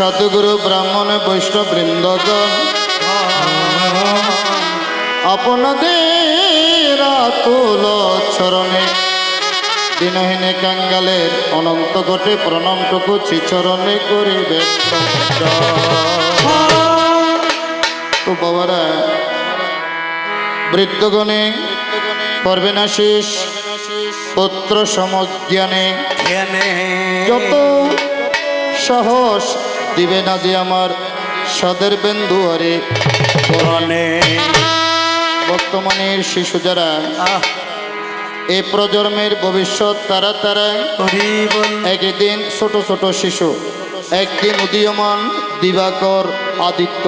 সাধুগুরু ব্রাহ্মণ বৈষ্ণব বৃন্দগণ আপনাদের আতুল চরণে। দিনহীনে কাঙ্গালের অনন্ত কোটে প্রণামটুকু চিচরণে করিবে। তো বাবারা বৃদ্ধগণে করবে না শেষ পুত্র সমজ্ঞানে যত সাহস দিবে না যে আমার সদের বিন্দু আরে বর্তমানের শিশু যারা আহ। এই প্রজন্মের ভবিষ্যৎ তারা তারা একদিন ছোট ছোট শিশু একদিন উদীয়মান দিবাকর আদিত্য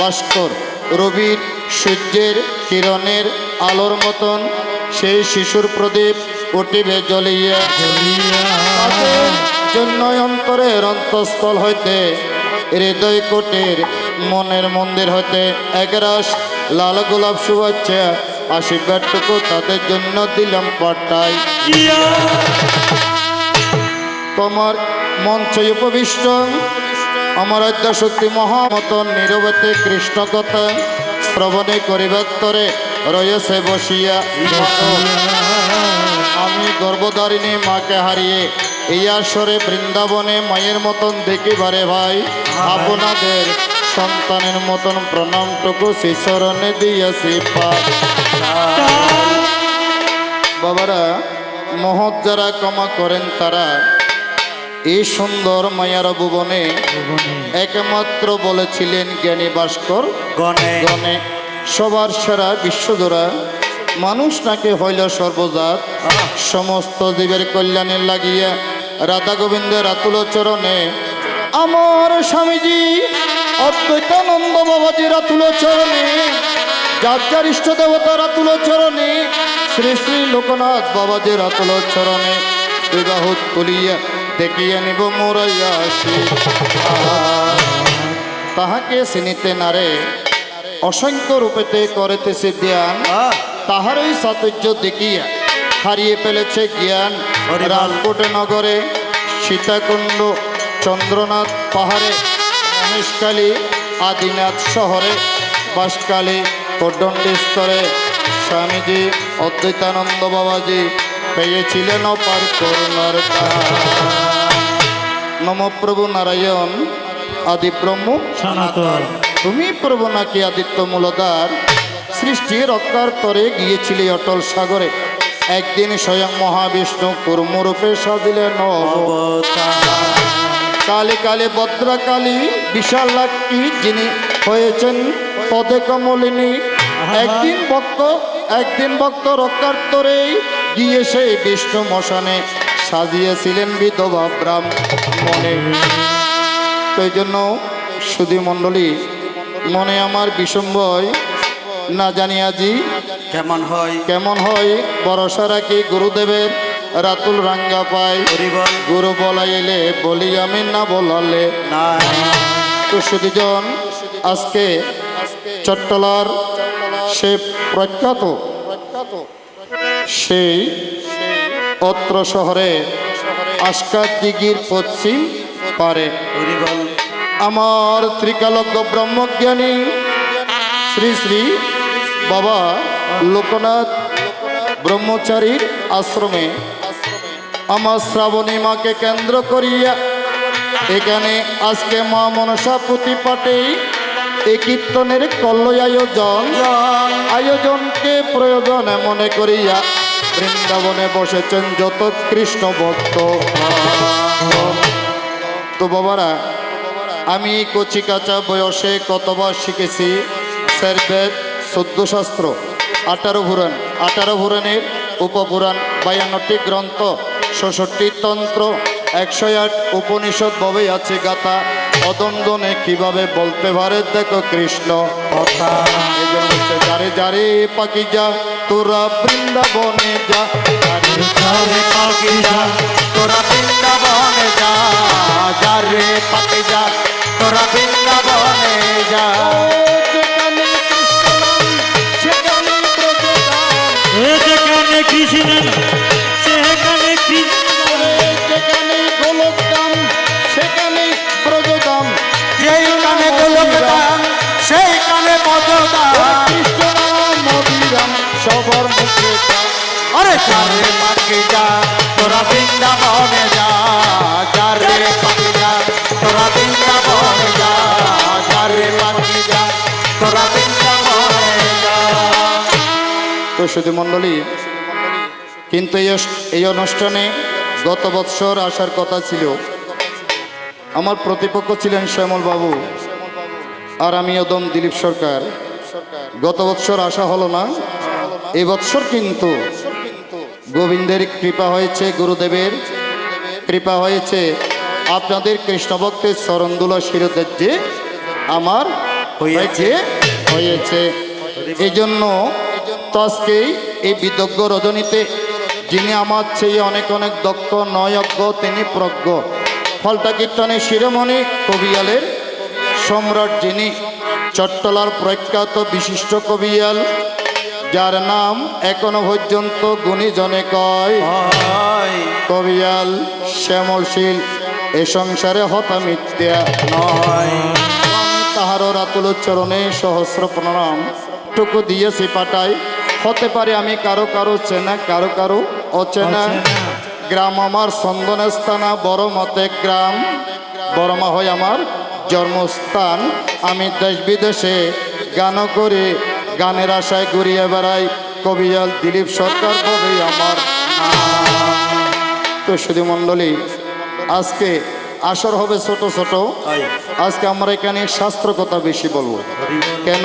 ভাস্কর রবির সূর্যের কিরণের আলোর মতন সেই শিশুর প্রদীপ উঠিবে জ্বলিয়া। জন্য অন্তরের অন্তঃস্থল হইতে হৃদয় কোটের মনের মন্দির হইতে একরাশ লাল গোলাপ শুভেচ্ছা আশীর্বাদটুকু তাদের জন্য দিলাম পাঠাই তোমার মঞ্চে উপবিষ্ট আমার শক্তি মহামতন নীরবতে কৃষ্ণ কথা শ্রবণে করিবাত্তরে রয়েছে বসিয়া। আমি গর্ভধারিণী মাকে হারিয়ে এই আসরে বৃন্দাবনে মায়ের মতন দেখিবারে ভাই আপনাদের সন্তানের মতন প্রণামটুকু শিশরণে দিয়েছি বাবারা মহৎ যারা ক্ষমা করেন তারা এই সুন্দর মায়ার ভুবনে একমাত্র বলেছিলেন জ্ঞানী ভাস্কর গণে। গণে। সবার সেরা বিশ্বজোড়া মানুষ নাকি হইল সর্বজাত। সমস্ত জীবের কল্যাণে লাগিয়া রাধা গোবিন্দের আতুল চরণে আমার স্বামীজি অদ্বৈতানন্দ বাবাজির আতুল চরণে যার যার ইষ্ট দেবতার আতুল চরণে শ্রী শ্রী লোকনাথ বাবাজির আতুল চরণে বিবাহ তুলিয়া দেখিয়া নিব মোরাইয়া তাহাকে চিনিতে নারে অসংখ্য রূপেতে করেতেছে ধ্যান। তাহারই সাতর্য দেখিয়া হারিয়ে ফেলেছে জ্ঞান হরিবল। রামকোট নগরে সীতাকুণ্ড চন্দ্রনাথ পাহাড়ে মহেশকালী আদিনাথ শহরে বাসকালী স্তরে স্বামীজি অদ্বৈতানন্দ বাবাজি পেয়েছিলেন অপার করুণার নম প্রভু নারায়ণ আদি ব্রহ্ম সনাতন। তুমি প্রভু নাকি আদিত্য মূলদার সৃষ্টি রক্ষার তরে গিয়েছিলে অটল সাগরে। একদিন স্বয়ং মহাবিষ্ণু কুর্মরূপে সাজিলেন কালে কালে ভদ্রাকালী বিশাল লাকি যিনি হয়েছেন পদে কমলিনী। একদিন ভক্ত একদিন ভক্ত রক্ষার তরেই গিয়ে সেই বিষ্ণু মশানে সাজিয়েছিলেন বিধবা ব্রাহ্মণে। তো এই জন্য সুধী মণ্ডলী মনে আমার বিষম্বয় না জানি আজি। কেমন হয়? কেমন হয়? ভরসা রাখি গুরুদেবের। রাতুল রাঙ্গা পাই। গুরু বলাইলে বলি আমি না বলালে না তো সুদীজন আজকে চট্টলার সে প্রখ্যাত সেই অত্র শহরে আস্কার দিঘির পশ্চিম পারে। আমার ত্রিকালজ্ঞ ব্রহ্মজ্ঞানী শ্রী শ্রী বাবা লোকনাথ ব্রহ্মচারীর আশ্রমে। আমার শ্রাবণী মাকে কেন্দ্র করিয়া এখানে আজকে মা মনসা প্রতিপাটে এই কীর্তনের কল্য আয়োজন। আয়োজনকে প্রয়োজনে মনে করিয়া বৃন্দাবনে বসেছেন যত কৃষ্ণ ভক্ত। তো বাবারা, আমি কচি কাঁচা বয়সে কতবার শিখেছি স্যারবেদ চোদ্দ শাস্ত্র, আঠারো পুরাণ আঠারো পুরাণের উপপুরাণ বায়ান্নটি গ্রন্থ, ষষট্টি তন্ত্র, একশো আট উপনিষদ ভাবে আছে গাথা। অদন্দনে কীভাবে বলতে পারে? দেখো কৃষ্ণ কথা। যারে যারে পাখি যা, তোরা বৃন্দাবনে যা। যারে যারে পাখি যা, তোরা বৃন্দাবনে যা। যা রে পাখি যা, তোরা বৃন্দাবনে যা। শুধু মণ্ডলী, কিন্তু এই এই অনুষ্ঠানে গত বৎসর আসার কথা ছিল। আমার প্রতিপক্ষ ছিলেন শ্যামল বাবু আর আমি ওদম দিলীপ সরকার। গত বৎসর আসা হলো না এই বৎসর কিন্তু গোবিন্দের কৃপা হয়েছে গুরুদেবের কৃপা হয়েছে। আপনাদের কৃষ্ণ ভক্তের চরণদুলা শিরোধার্যে আমার হয়েছে। হয়েছে এই জন্য তো আজকেই এই বিদজ্ঞ রজনীতে যিনি আমার চেয়ে অনেক অনেক দক্ষ নয়জ্ঞ তিনি প্রজ্ঞ। ফলটা কীর্তনের শিরোমণি কবিয়ালের সম্রাট যিনি চট্টলার প্রখ্যাত বিশিষ্ট কবিয়াল যার নাম এখনও পর্যন্ত গুণীজনে কয়। কবিয়াল শ্যামলশীল এ সংসারে হতা মিথ্যা নয় তাহারও রাতুল চরণে সহস্র প্রণাম। টুকু দিয়েছি পাঠাই হতে পারে আমি কারও কারও চেনা কারও কারও অচেনা। গ্রাম আমার চন্দন স্থানা বড় মতে গ্রাম। বড়মা হয় আমার জন্মস্থান। আমি দেশ বিদেশে গানও করি গানের আশায় ঘুরিয়ে বেড়াই। কবিয়াল দিলীপ সরকার কবি আমার তো শুধু মণ্ডলী আজকে আসর হবে ছোট ছোট। আজকে আমরা এখানে শাস্ত্র কথা বেশি বলব। কেন?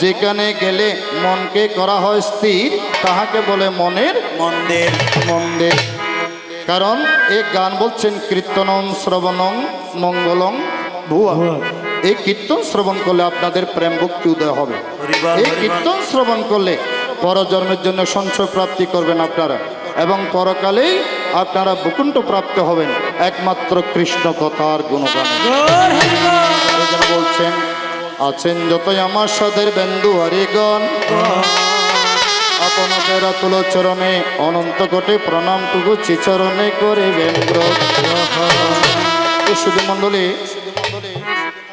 যেখানে গেলে মনকে করা হয় স্থির তাহাকে বলে মনের মন্দির। মন্দির। কারণ এই গান বলছেন কীর্তনং শ্রবণং মঙ্গলং। ভুয়া এই কীর্তন শ্রবণ করলে আপনাদের প্রেম ভক্তি উদয় হবে। এই কীর্তন শ্রবণ করলে পরজন্মের জন্য সঞ্চয় প্রাপ্তি করবেন আপনারা এবং পরকালেই আপনারা বকুণ্ঠ প্রাপ্ত হবেন একমাত্র কৃষ্ণ কথার গুণগানে। বলছেন আছেন যতই আমার সাদের বেন্দু হরিগণ। আপনাদের তুল চরণে অনন্ত কোটে প্রণামটুকু চিচরণে করিবেন শুধু মণ্ডলী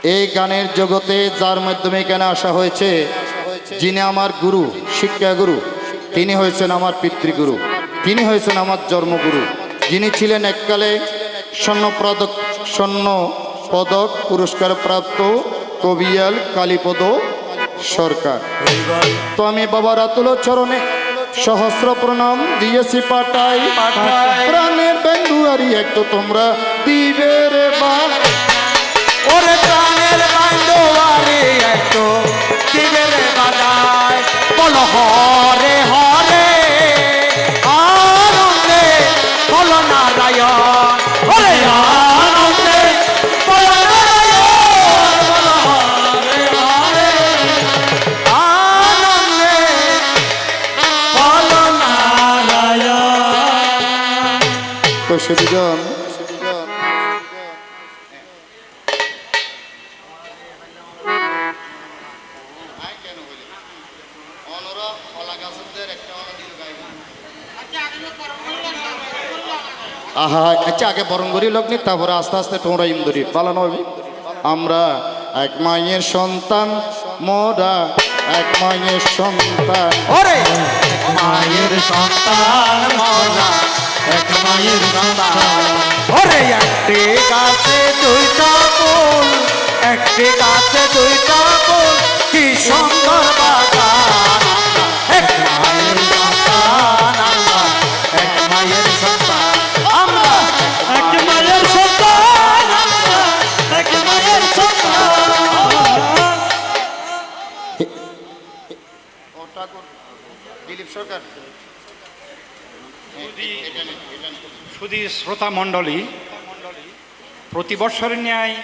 এই গানের জগতে যার মাধ্যমে এখানে আসা হয়েছে যিনি আমার গুরু শিক্ষা গুরু তিনি হয়েছেন আমার পিতৃগুরু তিনি হয়েছেন আমার জন্মগুরু যিনি ছিলেন এককালে স্বর্ণ পদক স্বর্ণ পদক পুরস্কার প্রাপ্ত কবিয়াল কালীপদ সরকার। তো আমি বাবা রাতুল চরণে সহস্র প্রণাম দিয়েছি পাটাই পাঠাই। প্রাণের বেঙ্গুয়ারি একটু তোমরা দিবে রে বা। ওরে প্রাণের বান্ধবারে একটু দিবের বাজায় বল হরে হরে আহা আচ্ছা আগে বরং করি লগ্নি তারপরে আস্তে আস্তে তোমরা ইন্দুরি। পালানো হবে আমরা এক মায়ের সন্তান মোরা এক মায়ের সন্তান। ওরে! মায়ের সন্তান মজা এক মায়ের সন্তান। ওরে একটি গাছে দুইটা ফুল একটি গাছে দুইটা ফুল কি সুন্দর বাগান। এক মায়ের সরকার। শুধু শ্রোতা মণ্ডলী প্রতি বৎসরের ন্যায়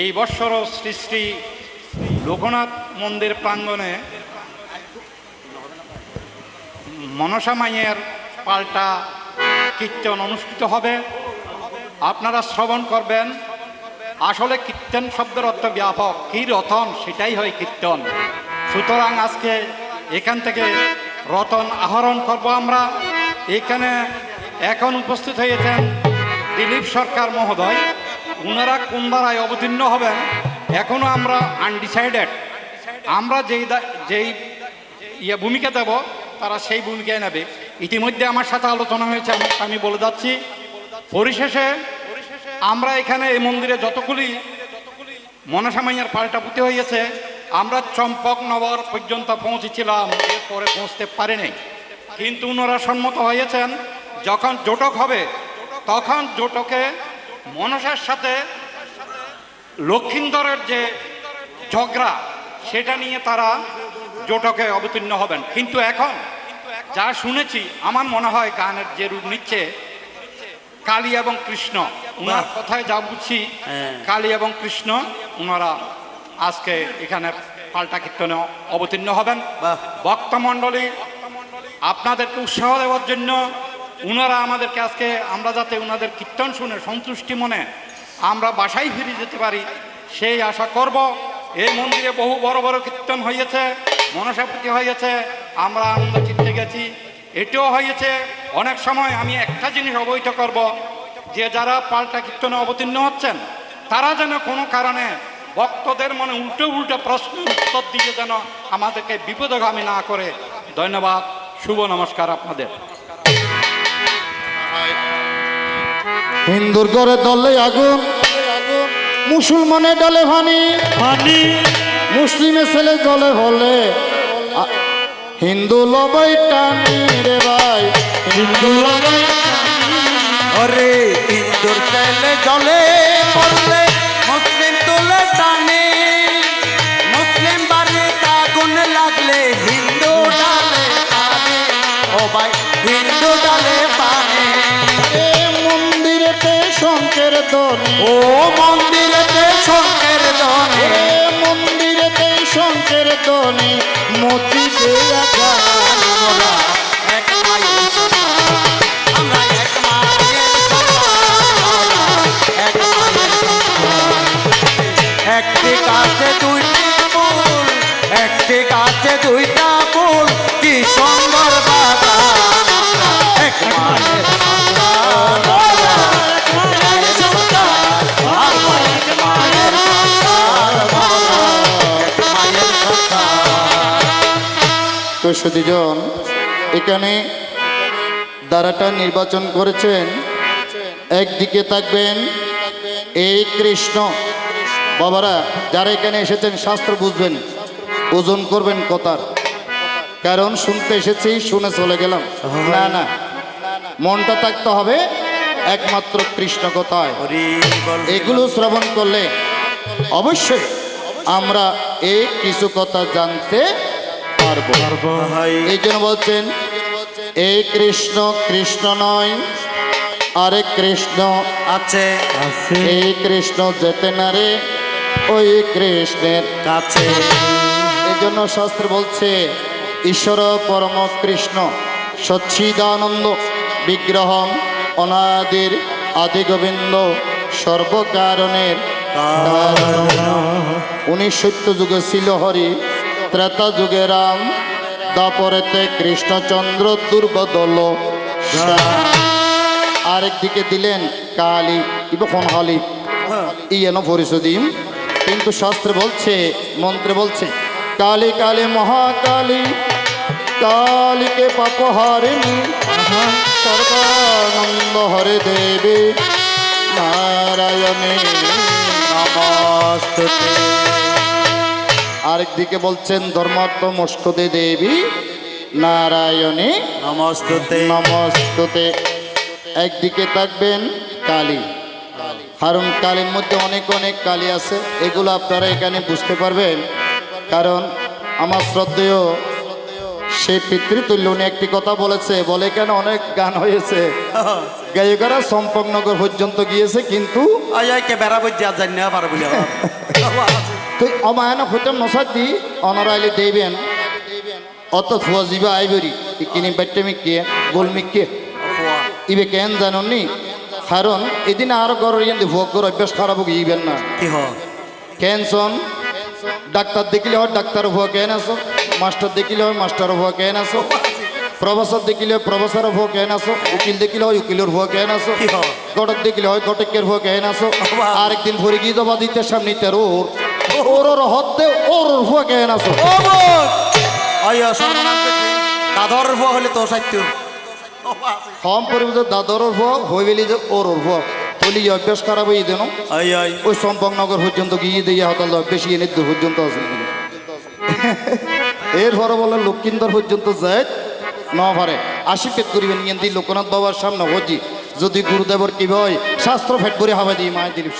এই বৎসরও শ্রী শ্রী লোকনাথ মন্দির প্রাঙ্গণে মনসা মাইয়ের পাল্টা কীর্তন অনুষ্ঠিত হবে। আপনারা শ্রবণ করবেন। আসলে কীর্তন শব্দের অর্থ ব্যাপক। কী রতন সেটাই হয় কীর্তন। সুতরাং আজকে এখান থেকে রতন আহরণ করব আমরা। এখানে এখন উপস্থিত হয়েছেন দিলীপ সরকার মহোদয়। ওনারা কোন ধারায় অবতীর্ণ হবেন। এখনও আমরা আনডিসাইডেড আমরা যেই যেই ইয়ে ভূমিকা দেব, তারা সেই ভূমিকায় নেবে। ইতিমধ্যে আমার সাথে আলোচনা হয়েছে, আমি বলে যাচ্ছি। পরিশেষে আমরা এখানে এই মন্দিরে যতগুলি মনসামাইয়ার পাল্টা পুঁতে হয়েছে আমরা চম্পক চম্পকনগর পর্যন্ত পৌঁছেছিলাম এরপরে পৌঁছতে পারিনি। কিন্তু ওনারা সম্মত হয়েছেন যখন জোটক হবে তখন জোটকে মনসার সাথে লক্ষিন্দরের যে ঝগড়া সেটা নিয়ে তারা জোটকে অবতীর্ণ হবেন। কিন্তু এখন যা শুনেছি আমার মনে হয় গানের যে রূপ নিচ্ছে কালী এবং কৃষ্ণ ওনার কথায় যা বুঝছি হ্যাঁ। কালী এবং কৃষ্ণ ওনারা আজকে এখানে পাল্টা কীর্তনে অবতীর্ণ হবেন। ভক্তমণ্ডলী আপনাদেরকে উৎসাহ দেওয়ার জন্য ওনারা আমাদেরকে আজকে আমরা যাতে ওনাদের কীর্তন শুনে সন্তুষ্টি মনে আমরা বাসায় ফিরে যেতে পারি সেই আশা করব। এই মন্দিরে বহু বড় বড় কীর্তন হয়েছে মনসাপতি হয়েছে আমরা আনন্দ চিত্তে গেছি। এটাও হয়েছে অনেক সময় আমি একটা জিনিস অবহিত করব যে যারা পাল্টা কীর্তনে অবতীর্ণ হচ্ছেন তারা যেন কোনো কারণে ভক্তদের মনে উল্টো উল্টো প্রশ্ন উত্তর দিয়ে যেন আমাদেরকে বিপদগামী না করে। ধন্যবাদ শুভ নমস্কার আপনাদের। হিন্দুর ঘরে দলে আগুন মুসলমানে ডালে ভানি পানি মুসলিমে ছেলে জলে হলে হিন্দু লবাই টানি রে ভাই। হিন্দু লবাই ওরে ইন্দুর তেলে জলে পড়লে শঙ্কের ধ্বনি। ও মন্দিরেতে শঙ্কের এ মন্দিরেতে শঙ্কের ধ্বনি। মতি দেয়া গান দুইটা এখানে দ্বারাটা নির্বাচন করেছেন। একদিকে থাকবেন এই কৃষ্ণ। বাবারা, যারা এখানে এসেছেন, শাস্ত্র বুঝবেন। ওজন করবেন কথার। কারণ শুনতে এসেছি শুনে চলে গেলাম। না না। মনটা থাকতে হবে একমাত্র কৃষ্ণ কথায়। এগুলো শ্রবণ করলে অবশ্যই আমরা এই কিছু কথা জানতে পারব। ভাই এই জন্য বলছেন এই কৃষ্ণ কৃষ্ণ নয় আরে কৃষ্ণ আছে। এই কৃষ্ণ যেতে না রে ওই কৃষ্ণের কাছে। জন্য শাস্ত্র বলছে ঈশ্বর পরম কৃষ্ণ সচ্ছিদানন্দ বিগ্রহম অনাদির আদি গোবিন্দ সর্বকারণের কারণ উনি সত্য যুগে ছিল হরি ত্রেতা যুগে রাম দাপরেতে কৃষ্ণচন্দ্র দুর্বদল। আরেকদিকে দিলেন কালী ইবখন হলি ইয়েন পরিশোধিম কিন্তু শাস্ত্রে বলছে মন্ত্রে বলছে কালী কালী মহাকালী কালীকে পাপ হারিণী সর্বানন্দ হরে দেবী নারায়ণী নমস্তুতে। আরেকদিকে বলছেন ধর্মাত্ম মস্কদে দেবী নারায়ণী নমস্তুতে। নমস্তুতে। একদিকে থাকবেন কালী। কারণ কালীর মধ্যে অনেক অনেক কালী আছে এগুলো আপনারা এখানে বুঝতে পারবেন। কারণ আমার শ্রদ্ধেয় সেই পিতৃতুল্য উনি একটি কথা বলেছে বলে কেন অনেক গান হয়েছে। গায়িকারা সম্পকনগর পর্যন্ত গিয়েছে কিন্তু অমায়ন হইতাম নসাদ অনারাইলে দেবেন অত ফুয়া জিবা আইবরি কিনি বাট্টামি কে গোলমি কে ইবে কেন জাননি? কারণ এদিন আর ইয়ান্দি ভোগ কর অভ্যাস খারাপ ইবেন না। কি হ ক্যানসন ডাক্তার দেখিলে হয় ডাক্তার ভুয়া কেন আসো মাস্টার দেখিলে হয় মাস্টার ভুয়া কেন আসো প্রফেসর দেখিলে প্রফেসর ভুয়া কেন আসো উকিল দেখিলে হয় উকিলের ভুয়া কেন আসো কি? গটক দেখিলে হয় গটকের ভুয়া কেন আসো। আরেকদিন ভরে গিয়ে জবা দিতে সামনে তেরো ওর। ওর হতে ওর ওর ফুয়া কে না ও বোন! আইয়া সর্বনাশ দেখি দাদর ফুয়া হলে তো সাহিত্য হম পরিবর্তে দাদর ফুয়া হয়ে গেলি যে ওর ওর তলি অভ্যাস খারাপ হয়ে দেন ওই সম্পকনগর পর্যন্ত গিয়ে দিয়ে হতাল বেশি এনে দূর পর্যন্ত আসেন এরপরে বলে লক্ষ্মীন্দর পর্যন্ত যায় ন পারে। আশীর্বাদ করিবেন কিন্তু লোকনাথ বাবার সামনে হজি যদি গুরুদেবর কি হয় শাস্ত্র ফেট করে হাবা দিয়ে মায় দিলীপ